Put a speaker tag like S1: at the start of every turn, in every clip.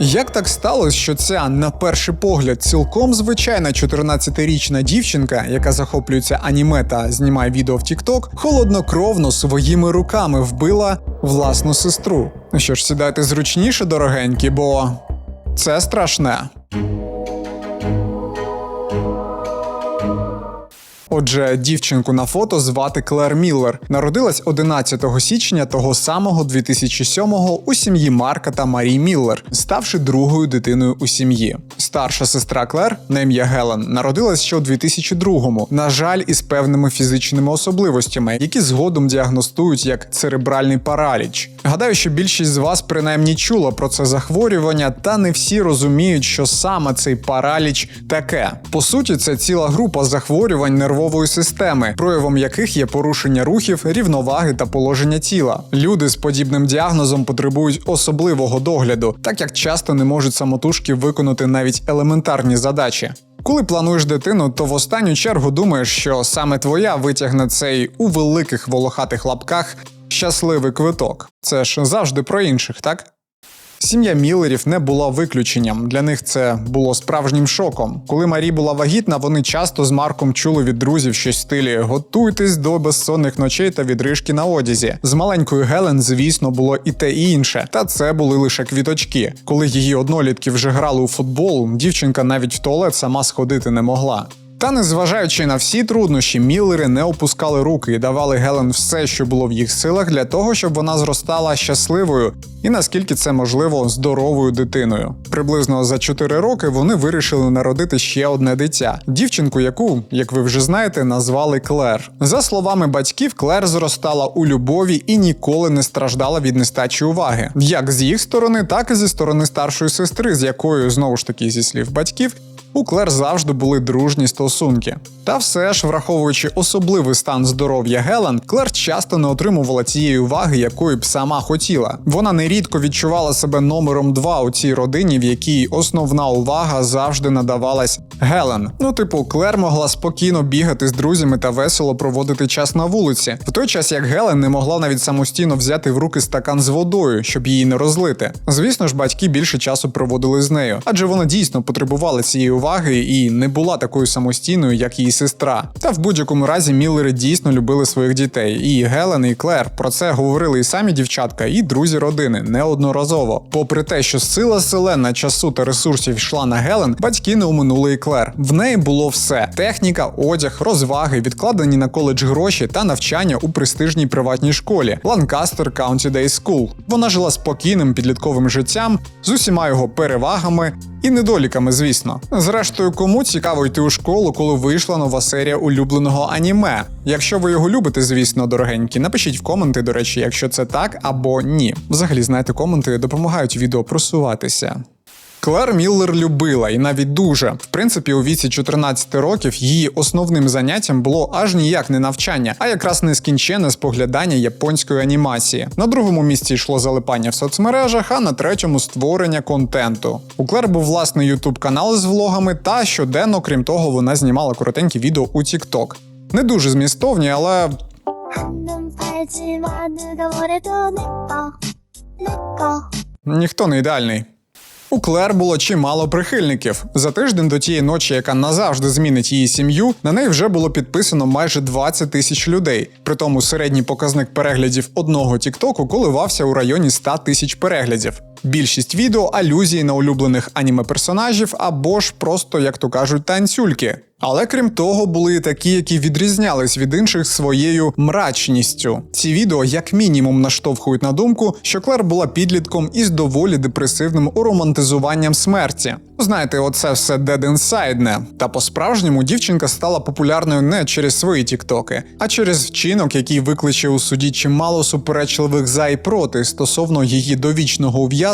S1: Як так сталося, що ця, на перший погляд, цілком звичайна 14-річна дівчинка, яка захоплюється аніме та знімає відео в TikTok, холоднокровно своїми руками вбила власну сестру? Ну що ж, сідайте зручніше, дорогенькі, бо це страшне. Отже, дівчинку на фото звати Клер Міллер. Народилась 11 січня того самого 2007-го у сім'ї Марка та Марі Міллер, ставши другою дитиною у сім'ї. Старша сестра Клер, на ім'я Гелен, народилась ще у 2002-му, на жаль, із певними фізичними особливостями, які згодом діагностують як церебральний параліч. Гадаю, що більшість з вас принаймні чула про це захворювання, та не всі розуміють, що саме цей параліч таке. По суті, це ціла група захворювань нервової системи, проявом яких є порушення рухів, рівноваги та положення тіла. Люди з подібним діагнозом потребують особливого догляду, так як часто не можуть самотужки виконати навіть елементарні задачі. Коли плануєш дитину, то в останню чергу думаєш, що саме твоя витягне цей у великих волохатих лапках щасливий квиток. Це ж завжди про інших, так? Сім'я Міллерів не була виключенням. Для них це було справжнім шоком. Коли Марі була вагітна, вони часто з Марком чули від друзів щось в стилі готуйтесь до безсонних ночей та відрижки на одязі. З маленькою Гелен, звісно, було і те і інше, та це були лише квіточки. Коли її однолітки вже грали у футбол, дівчинка навіть в туалет сама сходити не могла. Та незважаючи на всі труднощі, Міллери не опускали руки і давали Гелен все, що було в їх силах, для того, щоб вона зростала щасливою і наскільки це можливо здоровою дитиною. Приблизно за 4 роки вони вирішили народити ще одне дитя дівчинку, яку, як ви вже знаєте, назвали Клер. За словами батьків, Клер зростала у любові і ніколи не страждала від нестачі уваги, як з їх сторони, так і зі сторони старшої сестри, з якою знову ж таки зі слів батьків. У Клер завжди були дружні стосунки. Та все ж, враховуючи особливий стан здоров'я Гелен, Клер часто не отримувала цієї уваги, якої б сама хотіла. Вона нерідко відчувала себе номером два у цій родині, в якій основна увага завжди надавалась Гелен. Ну, типу, Клер могла спокійно бігати з друзями та весело проводити час на вулиці, в той час як Гелен не могла навіть самостійно взяти в руки стакан з водою, щоб її не розлити. Звісно ж, батьки більше часу проводили з нею, адже вона дійсно потребувала цієї уваги і не була такою самостійною, як її сестра. Та в будь-якому разі Міллери дійсно любили своїх дітей. І Гелен і Клер про це говорили і самі дівчатка, і друзі родини неодноразово. Попри те, що сила селена часу та ресурсів йшла на Гелен, батьки не оминули і Клер. В неї було все: техніка, одяг, розваги, відкладені на коледж гроші та навчання у престижній приватній школі Lancaster County Day School. Вона жила спокійним підлітковим життям з усіма його перевагами. І недоліками, звісно. Зрештою, кому цікаво йти у школу, коли вийшла нова серія улюбленого аніме. Якщо ви його любите, звісно, дорогенькі, напишіть в коменти, до речі, якщо це так або ні. Взагалі, знаєте, коменти допомагають відео просуватися. Клер Міллер любила і навіть дуже. В принципі, у віці 14 років її основним заняттям було аж ніяк не навчання, а якраз нескінчене споглядання японської анімації. На другому місці йшло залипання в соцмережах, а на третьому створення контенту. У Клер був власний ютуб канал з влогами, та щоденно, крім того, вона знімала коротенькі відео у TikTok. Не дуже змістовні, але. Ніхто не ідеальний. У Клер було чимало прихильників. За тиждень до тієї ночі, яка назавжди змінить її сім'ю, на неї вже було підписано майже 20 тисяч людей. Притому середній показник переглядів одного Тіктоку коливався у районі 100 тисяч переглядів. Більшість відео алюзії на улюблених аніме персонажів або ж просто, як то кажуть, танцюльки. Але крім того, були такі, які відрізнялись від інших своєю мрачністю. Ці відео, як мінімум, наштовхують на думку, що Клер була підлітком із доволі депресивним уромантизуванням смерті. Знаєте, оце все dead inside-не. Та по-справжньому дівчинка стала популярною не через свої тіктоки, а через вчинок, який викличе у суді чимало суперечливих за і проти стосовно її довічного ув'язнення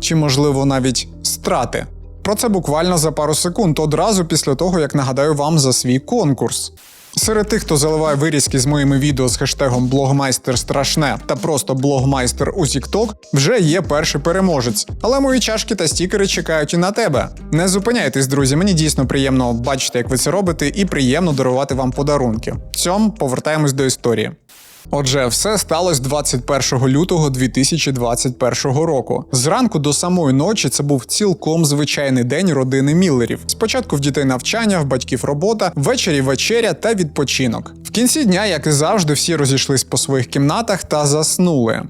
S1: чи, можливо, навіть страти. Про це буквально за пару секунд, одразу після того, як нагадаю вам за свій конкурс. Серед тих, хто заливає вирізки з моїми відео з хештегом Блогмайстер страшне та просто блогмайстер у TikTok, вже є перший переможець. Але мої чашки та стікери чекають і на тебе. Не зупиняйтесь, друзі. Мені дійсно приємно бачити, як ви це робите, і приємно дарувати вам подарунки. В цьому повертаємось до історії. Отже, все сталося 21 лютого 2021 року. Зранку до самої ночі це був цілком звичайний день родини Міллерів. Спочатку в дітей навчання, в батьків робота, ввечері вечеря та відпочинок. В кінці дня, як і завжди, всі розійшлись по своїх кімнатах та заснули.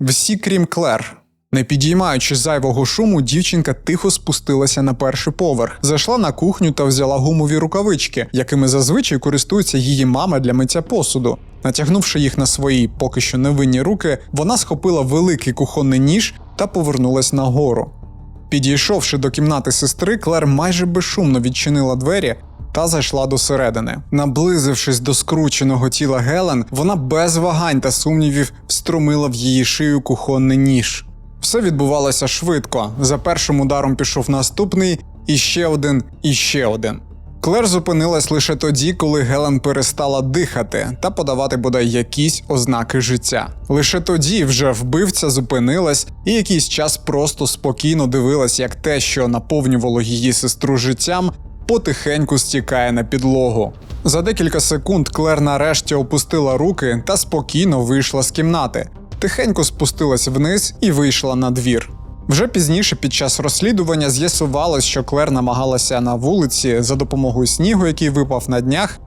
S1: Всі крім Клер. Не підіймаючи зайвого шуму, дівчинка тихо спустилася на перший поверх, зайшла на кухню та взяла гумові рукавички, якими зазвичай користується її мама для миття посуду. Натягнувши їх на свої поки що невинні руки, вона схопила великий кухонний ніж та повернулась нагору. Підійшовши до кімнати сестри, Клер майже безшумно відчинила двері та зайшла до середини. Наблизившись до скрученого тіла Гелен, вона без вагань та сумнівів встромила в її шию кухонний ніж. Все відбувалося швидко. За першим ударом пішов наступний, і ще один, і ще один. Клер зупинилась лише тоді, коли Гелен перестала дихати та подавати бодай якісь ознаки життя. Лише тоді вже вбивця зупинилась і якийсь час просто спокійно дивилась, як те, що наповнювало її сестру життям, потихеньку стікає на підлогу. За декілька секунд Клер нарешті опустила руки та спокійно вийшла з кімнати. Тихенько спустилась вниз і вийшла на двір. Вже пізніше, під час розслідування, з'ясувалось, що Клер намагалася на вулиці за допомогою снігу, який випав на днях,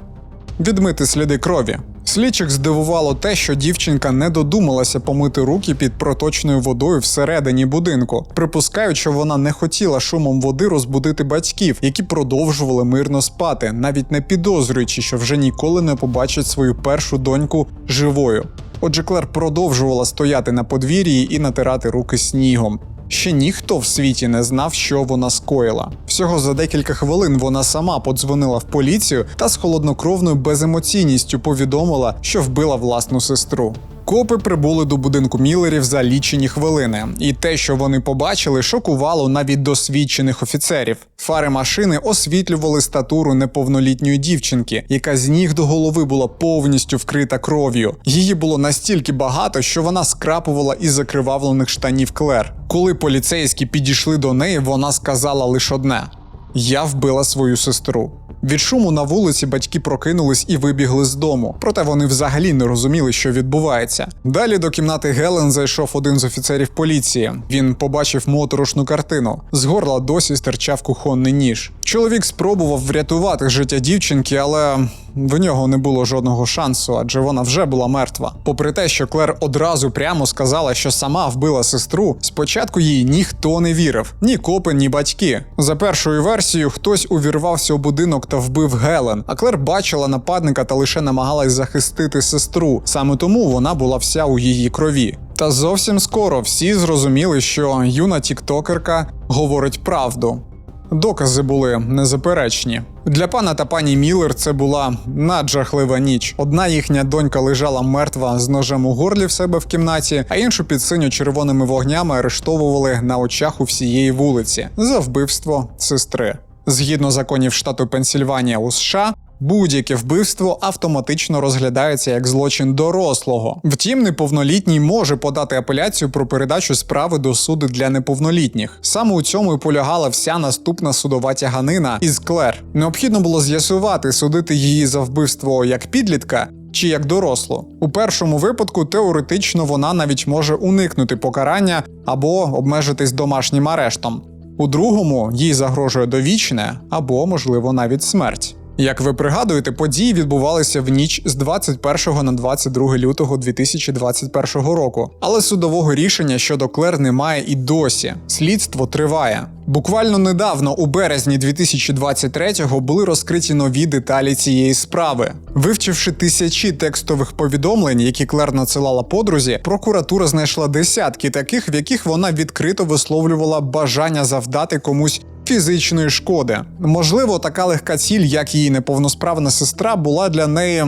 S1: відмити сліди крові. Слідчих здивувало те, що дівчинка не додумалася помити руки під проточною водою всередині будинку, припускають, що вона не хотіла шумом води розбудити батьків, які продовжували мирно спати, навіть не підозрюючи, що вже ніколи не побачать свою першу доньку живою. Отже, Клер продовжувала стояти на подвір'ї і натирати руки снігом. Ще ніхто в світі не знав, що вона скоїла. Всього за декілька хвилин вона сама подзвонила в поліцію та з холоднокровною беземоційністю повідомила, що вбила власну сестру. Копи прибули до будинку Міллерів за лічені хвилини, і те, що вони побачили, шокувало навіть досвідчених офіцерів. Фари машини освітлювали статуру неповнолітньої дівчинки, яка з ніг до голови була повністю вкрита кров'ю. Її було настільки багато, що вона скрапувала із закривавлених штанів Клер. Коли поліцейські підійшли до неї, вона сказала лише одне: Я вбила свою сестру. Від шуму на вулиці батьки прокинулись і вибігли з дому, проте вони взагалі не розуміли, що відбувається. Далі до кімнати Гелен зайшов один з офіцерів поліції. Він побачив моторошну картину. З горла досі стирчав кухонний ніж. Чоловік спробував врятувати життя дівчинки, але в нього не було жодного шансу, адже вона вже була мертва. Попри те, що Клер одразу прямо сказала, що сама вбила сестру, спочатку їй ніхто не вірив ні копи, ні батьки. За першою версією, хтось увірвався у будинок та вбив Гелен, а Клер бачила нападника та лише намагалась захистити сестру. Саме тому вона була вся у її крові. Та зовсім скоро всі зрозуміли, що юна тіктокерка говорить правду. Докази були незаперечні. Для пана та пані Міллер це була наджахлива ніч. Одна їхня донька лежала мертва з ножем у горлі в себе в кімнаті, а іншу під синьо-червоними вогнями арештовували на очах у всієї вулиці за вбивство сестри. Згідно законів штату Пенсільванія у США. Будь-яке вбивство автоматично розглядається як злочин дорослого. Втім, неповнолітній може подати апеляцію про передачу справи до суду для неповнолітніх. Саме у цьому і полягала вся наступна судова тяганина із Клер. Необхідно було з'ясувати, судити її за вбивство як підлітка. Чи як дорослу у першому випадку теоретично вона навіть може уникнути покарання або обмежитись домашнім арештом. У другому їй загрожує довічне або, можливо, навіть смерть. Як ви пригадуєте, події відбувалися в ніч з 21 на 22 лютого 2021 року, але судового рішення щодо Клер немає і досі. Слідство триває. Буквально недавно, у березні 2023-го, були розкриті нові деталі цієї справи. Вивчивши тисячі текстових повідомлень, які Клер надсилала подрузі, прокуратура знайшла десятки таких, в яких вона відкрито висловлювала бажання завдати комусь фізичної шкоди. Можливо, така легка ціль, як її неповносправна сестра, була для неї.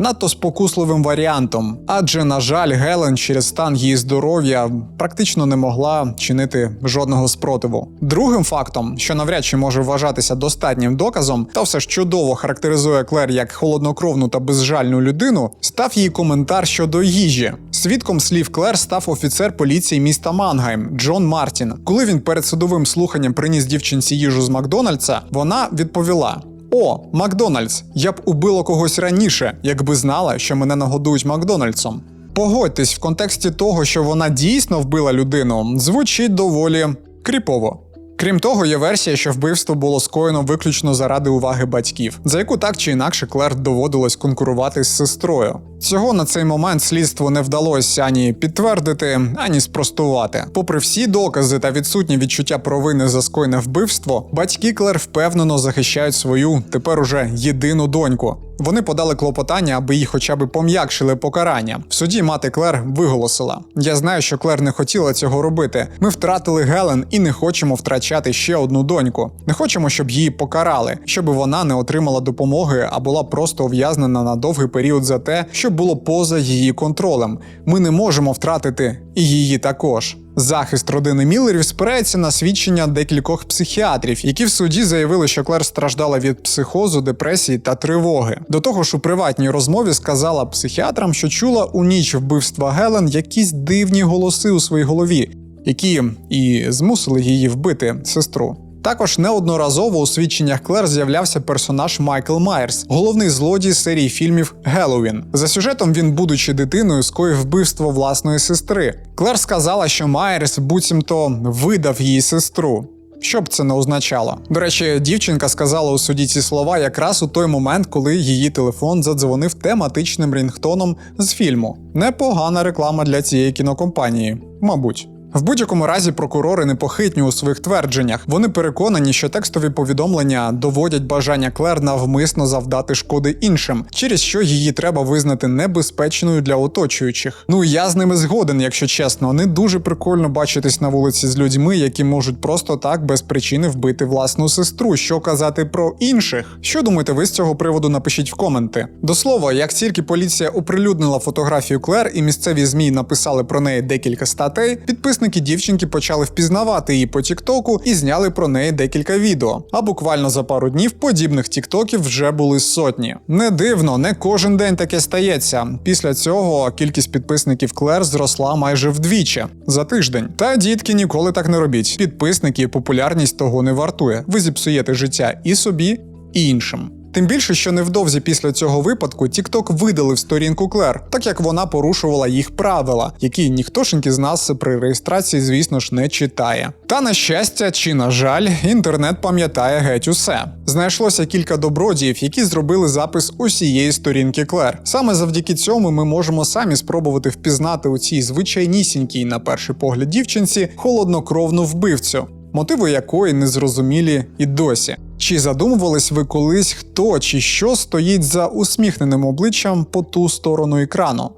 S1: Надто спокусливим варіантом, адже, на жаль, Гелен через стан її здоров'я практично не могла чинити жодного спротиву. Другим фактом, що навряд чи може вважатися достатнім доказом, та все ж чудово характеризує Клер як холоднокровну та безжальну людину, став її коментар щодо їжі. Свідком слів Клер став офіцер поліції міста Мангайм Джон Мартін. Коли він перед судовим слуханням приніс дівчинці їжу з Макдональдса, вона відповіла. О, Макдональдс! Я б убила когось раніше, якби знала, що мене нагодують Макдональдсом. Погодьтесь, в контексті того, що вона дійсно вбила людину, звучить доволі кріпово. Крім того, є версія, що вбивство було скоєно виключно заради уваги батьків, за яку так чи інакше Клер доводилось конкурувати з сестрою. Цього на цей момент слідству не вдалося ані підтвердити, ані спростувати. Попри всі докази та відсутнє відчуття провини за скоєне вбивство, батьки Клер впевнено захищають свою тепер уже єдину доньку. Вони подали клопотання, аби їй хоча б пом'якшили покарання. В суді мати Клер виголосила: Я знаю, що Клер не хотіла цього робити. Ми втратили Гелен і не хочемо втрачати ще одну доньку. Не хочемо, щоб її покарали, щоб вона не отримала допомоги, а була просто ув'язнена на довгий період за те, що було поза її контролем. Ми не можемо втратити і її також. Захист родини Міллерів спирається на свідчення декількох психіатрів, які в суді заявили, що Клер страждала від психозу, депресії та тривоги. До того ж, у приватній розмові сказала психіатрам, що чула у ніч вбивства Гелен якісь дивні голоси у своїй голові, які і змусили її вбити сестру. Також неодноразово у свідченнях Клер з'являвся персонаж Майкл Майерс, головний злодій серії фільмів Геловін. За сюжетом він, будучи дитиною, скоїв вбивство власної сестри. Клер сказала, що Майерс буцімто видав її сестру. Що б це не означало? До речі, дівчинка сказала у суді ці слова якраз у той момент, коли її телефон задзвонив тематичним рінгтоном з фільму. Непогана реклама для цієї кінокомпанії, мабуть. В будь-якому разі прокурори непохитні у своїх твердженнях. Вони переконані, що текстові повідомлення доводять бажання Клер навмисно завдати шкоди іншим, через що її треба визнати небезпечною для оточуючих. Ну я з ними згоден, якщо чесно. Не дуже прикольно бачитись на вулиці з людьми, які можуть просто так без причини вбити власну сестру. Що казати про інших? Що думаєте ви з цього приводу? Напишіть в коменти. До слова, як тільки поліція оприлюднила фотографію Клер і місцеві змі написали про неї декілька статей, підписники дівчинки почали впізнавати її по Тіктоку і зняли про неї декілька відео. А буквально за пару днів подібних тіктоків вже були сотні. Не дивно, не кожен день таке стається. Після цього кількість підписників Клер зросла майже вдвічі за тиждень. Та дітки ніколи так не робіть. Підписники і популярність того не вартує. Ви зіпсуєте життя і собі, і іншим. Тим більше, що невдовзі після цього випадку TikTok видалив сторінку Клер, так як вона порушувала їх правила, які ніхтошеньки з нас при реєстрації, звісно ж, не читає. Та на щастя чи на жаль, інтернет пам'ятає геть усе. Знайшлося кілька добродіїв, які зробили запис усієї сторінки Клер. Саме завдяки цьому ми можемо самі спробувати впізнати у цій звичайнісінькій, на перший погляд, дівчинці холоднокровну вбивцю мотиви якої незрозумілі і досі. Чи задумувались ви колись, хто чи що стоїть за усміхненим обличчям по ту сторону екрану?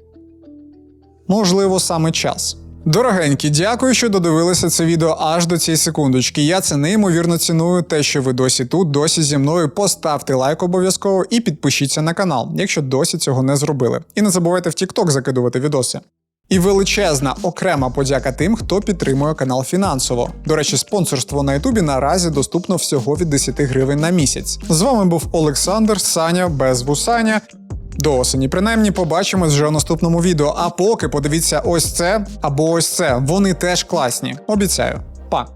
S1: Можливо, саме час. Дорогенькі, дякую, що додивилися це відео аж до цієї секундочки. Я це неймовірно ціную. Те, що ви досі тут, досі зі мною. Поставте лайк обов'язково і підпишіться на канал, якщо досі цього не зробили. І не забувайте в TikTok закидувати відоси. І величезна окрема подяка тим, хто підтримує канал фінансово. До речі, спонсорство на Ютубі наразі доступно всього від 10 гривень на місяць. З вами був Олександр Саня без вусаня. До осені, принаймні, побачимось вже у наступному відео. А поки подивіться ось це або ось це. Вони теж класні. Обіцяю. Па!